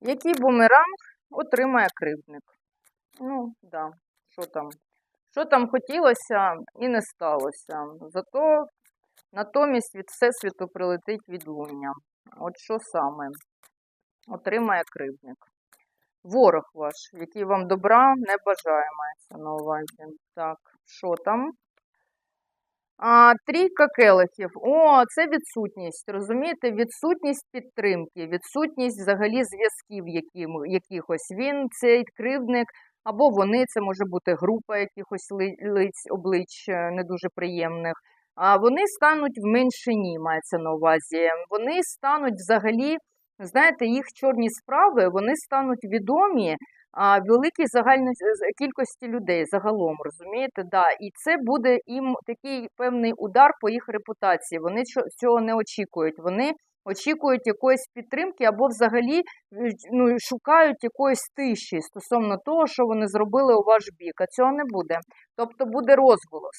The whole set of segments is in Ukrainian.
Який бумеранг отримає кривдник? Ну, да, що там? Що там хотілося і не сталося. Зато натомість від Всесвіту прилетить відлуння. От що саме отримає кривдник? Ворог ваш, який вам добра не бажає, мається на увазі. Так, що там? А, трійка келихів. О, це відсутність. Розумієте, відсутність підтримки, відсутність взагалі зв'язків якихось. Він цей кривдник, або вони, це може бути група якихось ли- лиць, облич е, не дуже приємних. А вони стануть в меншині, мається на увазі. Вони стануть взагалі, знаєте, їх чорні справи, вони стануть відомі великій загальній з- кількості людей загалом, розумієте? Да. І це буде їм такий певний удар по їх репутації. Вони цього не очікують. Вони очікують якоїсь підтримки або взагалі е, ну, шукають якоїсь тиші стосовно того, що вони зробили у ваш бік. А цього не буде. Тобто буде розголос.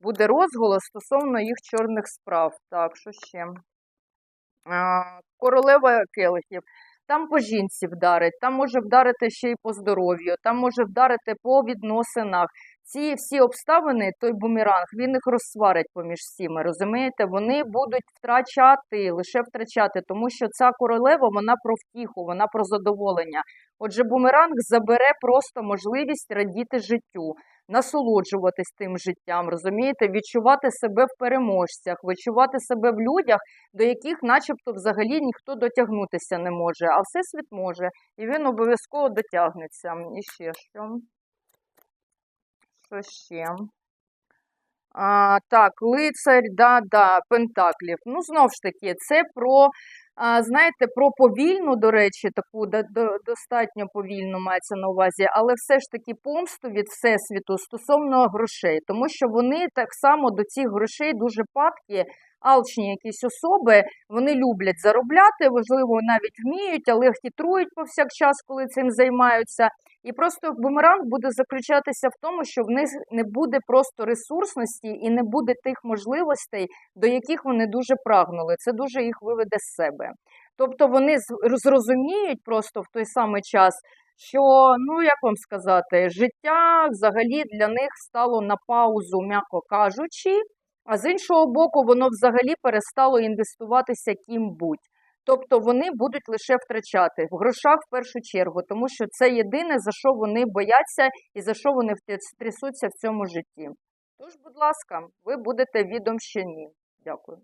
Буде розголос стосовно їх чорних справ. Так, що ще? Королева келихів. Там по жінці вдарить, там може вдарити ще й по здоров'ю, там може вдарити по відносинах. Ці всі обставини, той бумеранг, він їх розсварить поміж всіми. Розумієте, вони будуть втрачати, лише втрачати, тому що ця королева вона про втіху, вона про задоволення. Отже, бумеранг забере просто можливість радіти життю, насолоджуватись тим життям, розумієте, відчувати себе в переможцях, відчувати себе в людях, до яких, начебто, взагалі ніхто дотягнутися не може, а всесвіт може, і він обов'язково дотягнеться. І ще що? Що ще? А, так, лицарь, да, да, Пентаклів. Ну, знов ж таки, це про, а, знаєте, про повільну, до речі, таку до, до, достатньо повільну мається на увазі, але все ж таки помсту від Всесвіту стосовно грошей, тому що вони так само до цих грошей дуже падкі, алчні якісь особи, вони люблять заробляти, можливо, навіть вміють, але хитрують повсякчас, коли цим займаються. І просто бумеранг буде заключатися в тому, що в них не буде просто ресурсності і не буде тих можливостей, до яких вони дуже прагнули. Це дуже їх виведе з себе. Тобто вони зрозуміють просто в той самий час, що, ну як вам сказати, життя взагалі для них стало на паузу, м'яко кажучи, а з іншого боку, воно взагалі перестало інвестуватися ким-будь. Тобто вони будуть лише втрачати в грошах в першу чергу, тому що це єдине, за що вони бояться і за що вони трясуться в цьому житті. Тож, будь ласка, ви будете відомщені. Дякую.